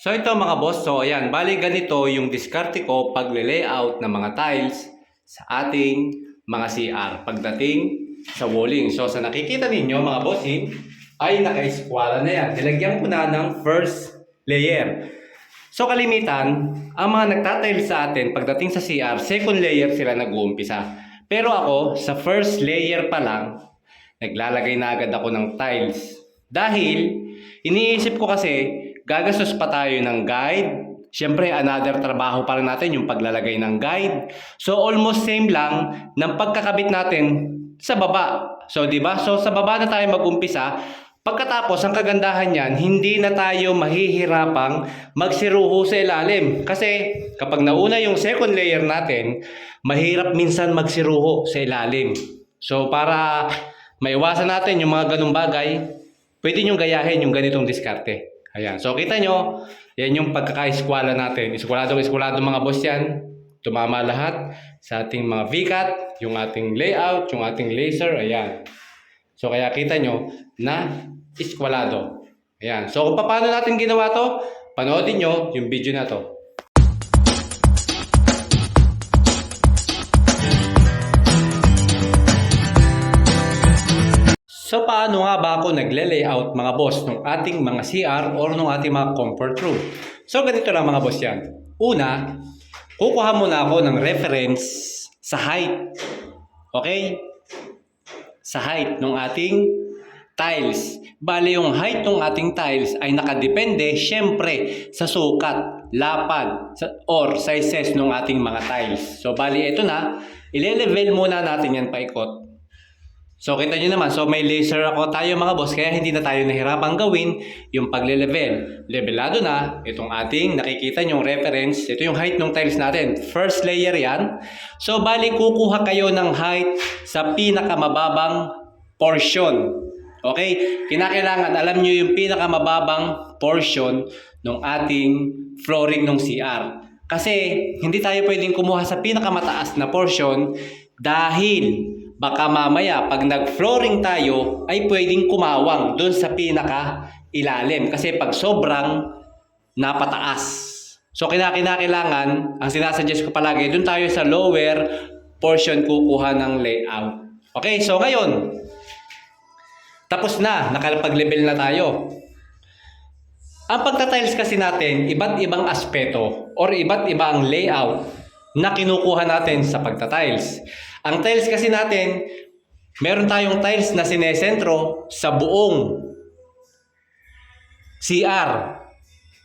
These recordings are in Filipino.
So ito mga boss, so ayan, bali ganito yung diskarte ko pag layout ng mga tiles sa ating mga CR pagdating sa walling. So sa nakikita ninyo mga bossing, ay naka-eskwala na yan. Nilagyan ko na ng first layer. So kalimitan, ang mga nagtatail sa atin pagdating sa CR, second layer sila nag-uumpisa. Pero ako, sa first layer pa lang, naglalagay na agad ako ng tiles. Dahil, iniisip ko kasi, gagastos pa tayo ng guide. Siyempre, another trabaho pa rin natin yung paglalagay ng guide. So, almost same lang ng pagkakabit natin sa baba. So, di ba? So, sa baba na tayo mag-umpisa. Pagkatapos, ang kagandahan niyan, hindi na tayo mahihirapang magsiruho sa ilalim. Kasi kapag nauna yung second layer natin, mahirap minsan magsiruho sa ilalim. So, para maiwasan natin yung mga ganung bagay, pwede nyo gayahin yung ganitong diskarte. Ayan. So, kita nyo, yan yung pagkaka-eskwala natin. Eskwalado, eskwalado mga boss yan. Tumama lahat sa ating mga VCAT, yung ating layout, yung ating laser, ayan. So, kaya kita nyo na eskwalado. Ayan. So, kung paano natin ginawa to, panoodin nyo yung video na to. So paano nga ba ako nagle-layout mga boss ng ating mga CR or ng ating mga comfort room? So ganito lang mga boss yan. Una, kukuha muna ako ng reference sa height. Okay? Sa height ng ating tiles. Bale yung height ng ating tiles ay nakadepende syempre sa sukat, lapad, or sizes ng ating mga tiles. So bali ito na, ile-level muna natin yan paikot. So kita nyo naman, so may laser ako tayo mga boss, kaya hindi na tayo nahirapang gawin yung pagle-level. Levelado na, itong ating nakikita nyong reference, ito yung height ng tiles natin. First layer yan. So bali kukuha kayo ng height sa pinakamababang portion. Okay? Kinakailangan, alam nyo yung pinakamababang portion ng ating flooring ng CR. Kasi hindi tayo pwedeng kumuha sa pinakamataas na portion dahil baka mamaya pag nag-flooring tayo ay pwedeng kumawang doon sa pinaka ilalim kasi pag sobrang napataas. So kinakinakailangan, ang sinasuggest ko palagi, doon tayo sa lower portion kukuha ng layout. Okay, so ngayon, tapos na, nakalapag-level na tayo. Ang pagtatiles kasi natin, iba't ibang aspeto or iba't ibang layout na kinukuha natin sa pagtatiles. Ang tiles kasi natin, meron tayong tiles na sinesentro sa buong CR.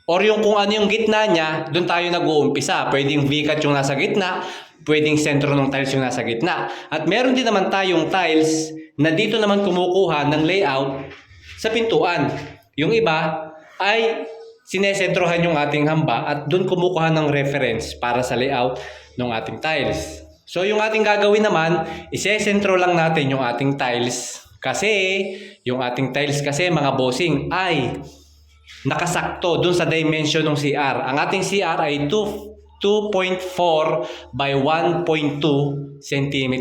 Or yung kung ano yung gitna niya, doon tayo nag-uumpisa. Pwedeng V-cut yung nasa gitna, pwedeng sentro ng tiles yung nasa gitna. At meron din naman tayong tiles na dito naman kumukuha ng layout sa pintuan. Yung iba ay sinesentrohan yung ating hamba at doon kumukuha ng reference para sa layout ng ating tiles. So yung ating gagawin naman, isesentro lang natin yung ating tiles kasi yung ating tiles kasi mga bossing ay nakasakto dun sa dimension ng CR. Ang ating CR ay 2 2.4 by 1.2 cm.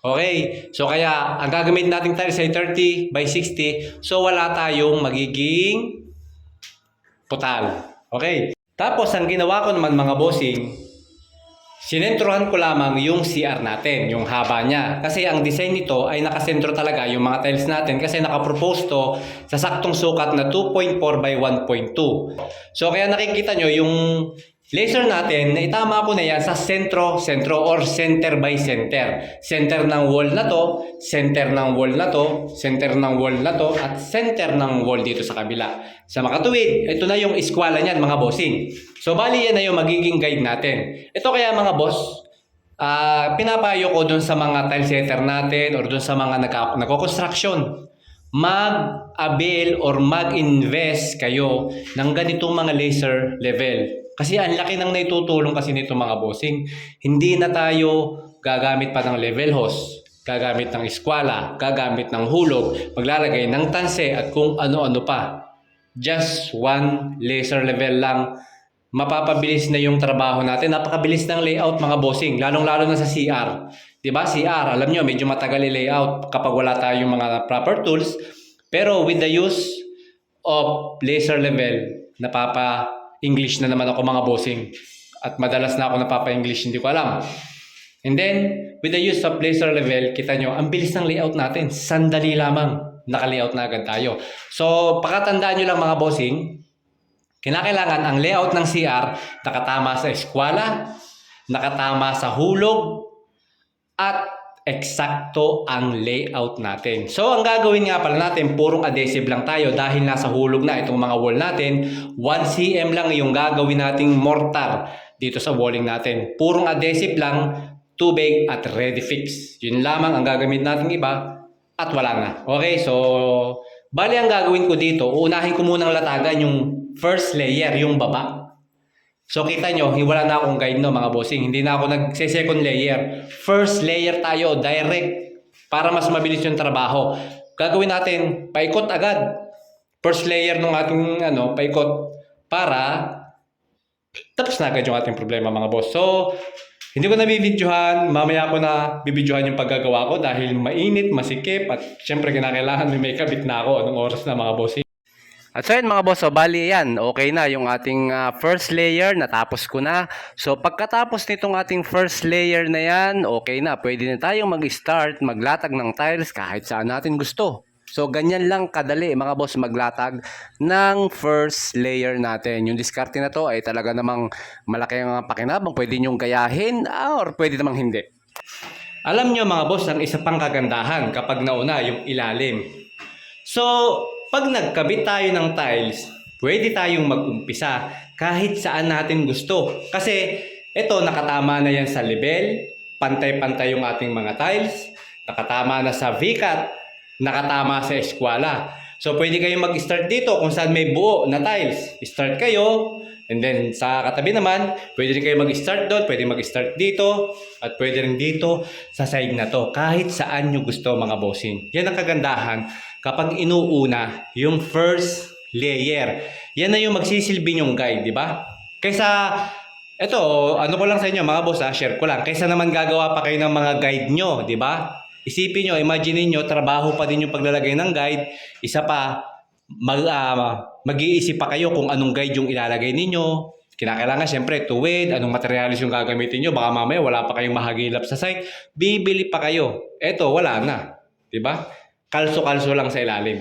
Okay, so kaya ang gagamit nating tiles ay 30 by 60. So wala tayong magiging putal. Okay. Tapos ang ginawa ko naman mga bossing, sinentrohan ko lamang yung CR natin, yung haba niya. Kasi ang design nito ay nakasentro talaga yung mga tiles natin kasi nakapropose to sa saktong sukat na 2.4 by 1.2. So kaya nakikita nyo yung laser natin na itama ko na yan sa sentro, sentro or center by center. Center ng wall na to, center ng wall na to, center ng wall na to, at center ng wall dito sa kabila. Sa makatuwid, ito na yung eskwala niyan mga bossing. So bali yan na yung magiging guide natin. Ito kaya mga boss, ah pinapayo ko dun sa mga tile setter natin or dun sa mga nagko-construction mag-avail or mag-invest kayo ng ganitong mga laser level. Kasi ang laki ng naitutulong kasi nito mga bossing. Hindi na tayo gagamit pa ng level hose, gagamit ng eskwala, gagamit ng hulog, maglalagay ng tanse at kung ano-ano pa. Just one laser level lang mapapabilis na yung trabaho natin. Napakabilis ng layout mga bossing, lalong-lalo na sa CR. 'Di ba? CR, alam nyo, medyo matagal i-layout kapag wala tayong mga proper tools. Pero with the use of laser level, napapa-English na naman ako mga bossing. At madalas na ako napapa-English, hindi ko alam. And then, with the use of laser level, kita nyo, ang bilis ng layout natin. Sandali lamang, naka-layout na agad tayo. So, pakatandaan nyo lang mga bossing, kinakailangan ang layout ng CR nakatama sa eskwela, nakatama sa hulog, at eksakto ang layout natin. So, ang gagawin nga pala natin, purong adhesive lang tayo dahil nasa hulog na itong mga wall natin. 1 cm lang yung gagawin nating mortar dito sa walling natin. Purong adhesive lang, tubig at ready fix. Yun lamang ang gagamit natin iba at wala na. Okay, so bali ang gagawin ko dito, uunahin ko munang latagan yung first layer, yung baba. So kita nyo, wala na akong guide no mga bossing. Hindi na ako nagse-second layer. First layer tayo, direct. Para mas mabilis yung trabaho. Gagawin natin, paikot agad. First layer ng ating ano, paikot. Para tapos na agad yung ating problema mga boss. So, hindi ko na bibidyohan. Mamaya ko na bibidyohan yung paggagawa ko dahil mainit, masikip, at syempre kinakailangan may may kabit na ako anong oras na mga bossing. At so yan mga boss, so bali yan, okay na yung ating ah, first layer, natapos ko na. So pagkatapos nitong ating first layer na yan, okay na, pwede na tayong mag-start, maglatag ng tiles kahit saan natin gusto. So ganyan lang kadali mga boss maglatag ng first layer natin. Yung diskarte na to ay talaga namang malaki ang pakinabang. Pwede nyong gayahin ah, or pwede namang hindi. Alam nyo mga boss, ang isa pang kagandahan kapag nauna yung ilalim. So, pag nagkabit tayo ng tiles, pwede tayong mag-umpisa kahit saan natin gusto. Kasi ito, nakatama na yan sa level, pantay-pantay yung ating mga tiles, nakatama na sa VCAT, nakatama sa eskwala. So, pwede kayong mag-start dito kung saan may buo na tiles. Start kayo, and then sa katabi naman, pwede rin kayo mag-start doon, pwede mag-start dito, at pwede rin dito sa side na to. Kahit saan nyo gusto mga bossing. Yan ang kagandahan kapag inuuna yung first layer. Yan na yung magsisilbi yung guide, di ba? Kaysa, eto, ano ko lang sa inyo mga boss, ah, share ko lang. Kaysa naman gagawa pa kayo ng mga guide nyo, di ba? Isipin nyo, imagine nyo, trabaho pa din yung paglalagay ng guide. Isa pa, mag, ah, mag-iisip pa kayo kung anong guide yung ilalagay ninyo. Kinakailangan syempre tuwid, anong materialis yung gagamitin nyo. Baka mamaya wala pa kayong mahagilap sa site. Bibili pa kayo. Eto, wala na. Di ba? Kalso-kalso lang sa ilalim.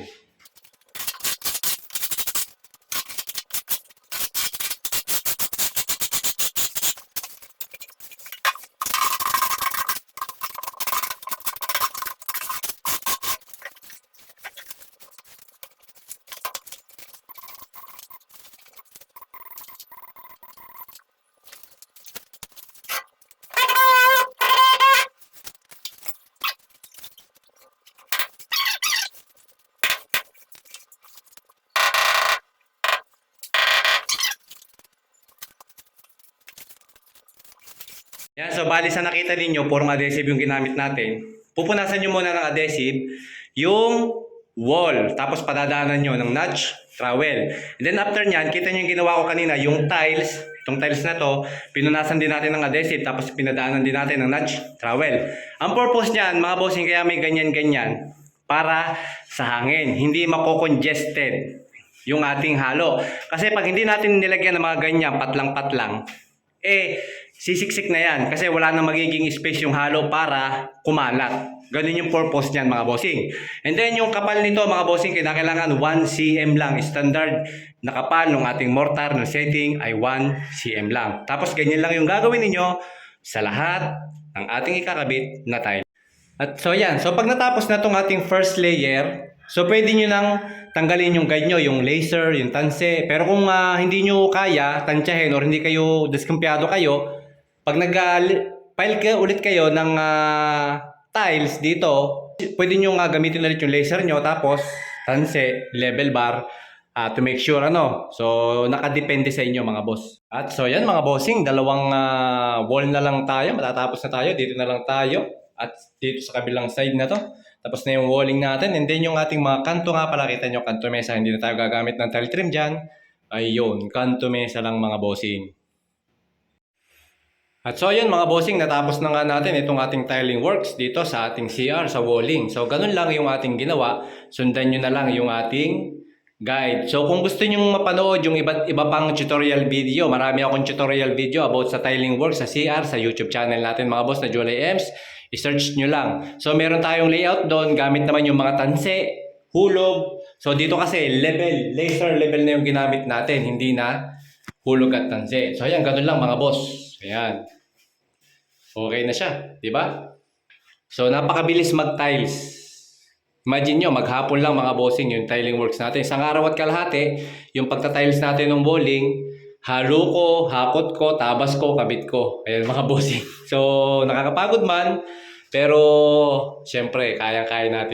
So bali sa nakita ninyo, purong adhesive yung ginamit natin. Pupunasan nyo muna ng adhesive yung wall. Tapos padadaanan nyo ng notch trowel. And then after nyan, kita nyo yung ginawa ko kanina, yung tiles, itong tiles na to, pinunasan din natin ng adhesive, tapos pinadaanan din natin ng notch trowel. Ang purpose nyan, mga bossing, kaya may ganyan-ganyan, para sa hangin, hindi mako-congested yung ating halo. Kasi pag hindi natin nilagyan ng mga ganyan, patlang-patlang, eh, sisiksik na yan kasi wala nang magiging space yung halo para kumalat. Ganun yung purpose niyan mga bossing. And then yung kapal nito mga bossing, kinakailangan 1 cm lang. Standard na kapal ng ating mortar ng setting ay 1 cm lang. Tapos ganyan lang yung gagawin ninyo sa lahat ng ating ikakabit na tile. At so yan, so pag natapos na tong ating first layer, so pwede nyo nang tanggalin yung guide nyo, yung laser, yung tanse. Pero kung ah, hindi nyo kaya, tansyahin or hindi kayo diskumpiyado kayo, pag nag-file ka ulit kayo ng ah, tiles dito, pwede nyo nga gamitin ulit yung laser nyo, tapos tanse, level bar, ah, to make sure ano. So, nakadepende sa inyo mga boss. At so yan mga bossing, dalawang ah, wall na lang tayo, matatapos na tayo, dito na lang tayo. At dito sa kabilang side na to. Tapos na yung walling natin. And then yung ating mga kanto nga pala, kita nyo kanto mesa, hindi na tayo gagamit ng tile trim dyan. Ayun, kanto mesa lang mga bossing. At so yun mga bossing, natapos na nga natin itong ating tiling works dito sa ating CR, sa walling. So ganun lang yung ating ginawa. Sundan nyo na lang yung ating guide. So kung gusto nyong mapanood yung iba't iba pang tutorial video, marami akong tutorial video about sa tiling work sa CR, sa YouTube channel natin mga boss na Julie Ems. I-search nyo lang. So meron tayong layout doon, gamit naman yung mga tanse, hulog. So dito kasi level, laser level na yung ginamit natin, hindi na hulog at tanse. So ayan, ganun lang mga boss. Ayan. Okay na siya, di ba? So napakabilis mag-tiles. Imagine nyo, maghapon lang mga bossing yung tiling works natin. Isang araw at kalahati, yung pagta-tiles natin ng bowling, halo ko, hakot ko, tabas ko, kabit ko. Ayan mga bossing. So, nakakapagod man, pero syempre, kayang-kaya natin.